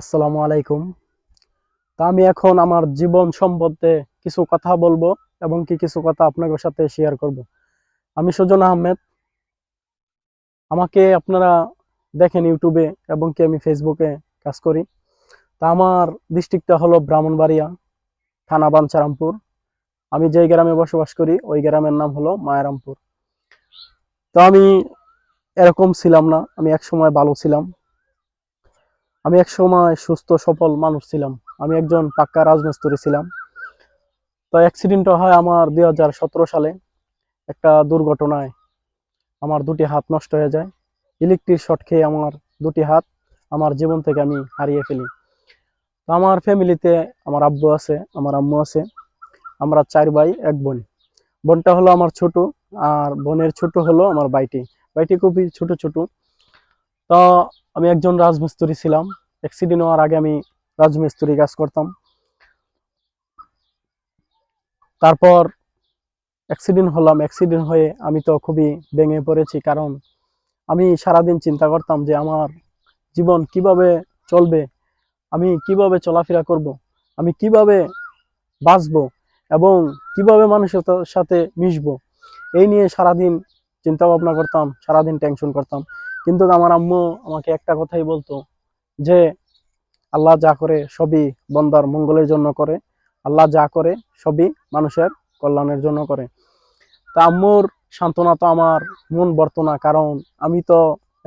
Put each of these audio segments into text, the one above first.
আসসালামু আলাইকুম। তা আমি এখন আমার জীবন সম্বন্ধে কিছু কথা বলব এবং কি কিছু কথা আপনাদের সাথে শেয়ার করব। আমি সুজন আহমেদ। আমাকে আপনারা দেখেন ইউটিউবে এবং কি আমি ফেসবুকে কাজ করি। তা আমার ডিস্ট্রিক্টটা হলো ব্রাহ্মণবাড়িয়া, থানা বাঞ্ছারামপুর আমি যেই গ্রামে বসবাস করি, ওই গ্রামের নাম হলো মায়ারামপুর। তো আমি এরকম ছিলাম না, আমি এক সময় ভালো ছিলাম। আমি এক সময় সুস্থ, সফল মানুষ ছিলাম। আমি একজন পাক্কা রাজমিস্ত্রি ছিলাম। তো অ্যাক্সিডেন্টটা হয় আমার দু হাজার সতেরো সালে। একটা দুর্ঘটনায় আমার দুটি হাত নষ্ট হয়ে যায়। ইলেকট্রিক শট খেয়ে আমার দুটি হাত আমার জীবন থেকে আমি হারিয়ে ফেলি। তো আমার ফ্যামিলিতে আমার আব্বু আছে, আমার আম্মু আছে। আমরা চার ভাই, এক বোন। বোনটা হলো আমার ছোট আর বোনের ছোট হলো আমার বাইটি বাইটি খুবই ছোট ছোট। তো আমি একজন রাজমিস্ত্রি ছিলাম। অ্যাক্সিডেন্ট হওয়ার আগে আমি রাজমিস্ত্রি কাজ করতাম। তারপর অ্যাক্সিডেন্ট হলাম। অ্যাক্সিডেন্ট হয়ে আমি তো খুবই ভেঙে পড়েছি, কারণ আমি সারাদিন চিন্তা করতাম যে আমার জীবন কীভাবে চলবে, আমি কীভাবে চলাফেরা করব, আমি কীভাবে বাঁচবো এবং কীভাবে মানুষের সাথে মিশবো। এই নিয়ে সারাদিন চিন্তা ভাবনা করতাম, সারাদিন টেনশন করতাম। কিন্তু আমার আম্মু আমাকে একটা কথাই বলতো, যে আল্লাহ যা করে সবই বন্দার মঙ্গলের জন্য করে, আল্লাহ যা করে সবই মানুষের কল্যাণের জন্য করে। তা আম্মুর সান্ত্বনা তো আমার, মন বর্ত না কারণ আমি তো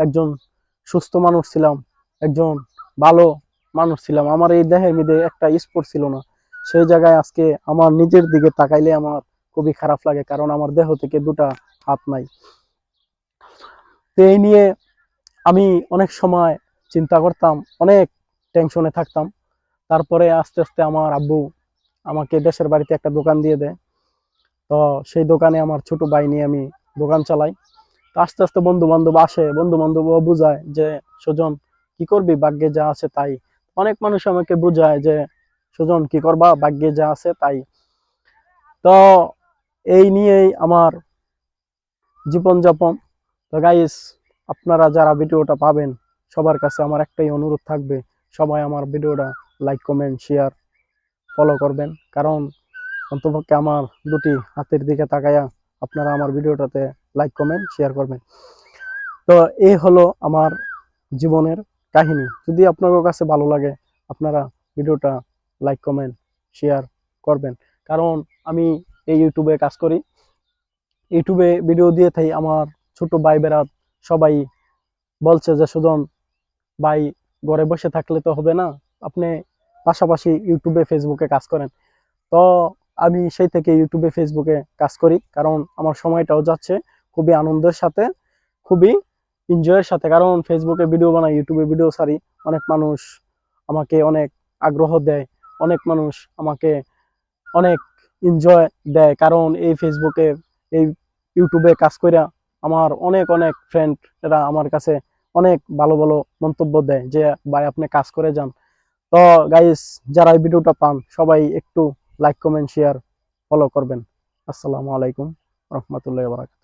একজন সুস্থ মানুষ ছিলাম, একজন ভালো মানুষ ছিলাম। আমার এই দেহের মধ্যে একটা স্পোর্ট ছিল না। সেই জায়গায় আজকে আমার নিজের দিকে তাকাইলে আমার খুবই খারাপ লাগে, কারণ আমার দেহ থেকে দুটা হাত নাই। তো এই নিয়ে আমি অনেক সময় চিন্তা করতাম, অনেক টেনশনে থাকতাম। তারপরে আস্তে আস্তে আমার আব্বু আমাকে দেশের বাড়িতে একটা দোকান দিয়ে দেয়। তো সেই দোকানে আমার ছোট ভাই নিয়ে আমি দোকান চালাই। তো আস্তে আস্তে বন্ধু বান্ধব আসে বন্ধু বান্ধব বুঝায় যে, সুজন, কি করবি? ভাগ্যে যা আছে তাই। অনেক মানুষ আমাকে বুঝায় যে, সুজন, কি করবা? ভাগ্যে যা আছে তাই। তো এই নিয়েই আমার জীবনযাপন। তো গাইস আপনারা যারা ভিডিওটা পাবেন, সবার কাছে আমার একটাই অনুরোধ থাকবে, সবাই আমার ভিডিওটা লাইক কমেন্ট শেয়ার ফলো করবেন। কারণ অন্তপক্ষে আমার দুটি হাতের দিকে তাকায়া আপনারা আমার ভিডিওটাতে লাইক কমেন্ট শেয়ার করবেন। তো এই হলো আমার জীবনের কাহিনী। যদি আপনাদের কাছে ভালো লাগে, আপনারা ভিডিওটা লাইক কমেন্ট শেয়ার করবেন। কারণ আমি এই ইউটিউবে কাজ করি। ইউটিউবে ভিডিও দিয়ে থাই আমার ছোট ভাই বেড়াত সবাই বলছে যে, সুজন, ভাই ঘরে বসে থাকলে তো হবে না। আপনি পাশাপাশি ইউটিউবে ফেসবুকে কাজ করেন। তো আমি সেই থেকে ইউটিউবে ফেসবুকে কাজ করি, কারণ আমার সময়টাও যাচ্ছে খুবই আনন্দের সাথে, খুবই এনজয়ের সাথে। কারণ ফেসবুকে ভিডিও বানাই ইউটিউবে ভিডিও সারি অনেক মানুষ আমাকে অনেক আগ্রহ দেয়, অনেক মানুষ আমাকে অনেক এনজয় দেয়। কারণ এই ফেসবুকে এই ইউটিউবে কাজ কইরা আমার অনেক অনেক ফ্রেন্ড এরা আমার কাছে অনেক ভালো ভালো মন্তব্য দেয় যে, ভাই, আপনি কাজ করে যান। তো গাইস যারা ভিডিওটা পান, সবাই একটু লাইক কমেন্ট শেয়ার ফলো করবেন। আসসালামু আলাইকুম রহমতুল্লাহ বারাকাত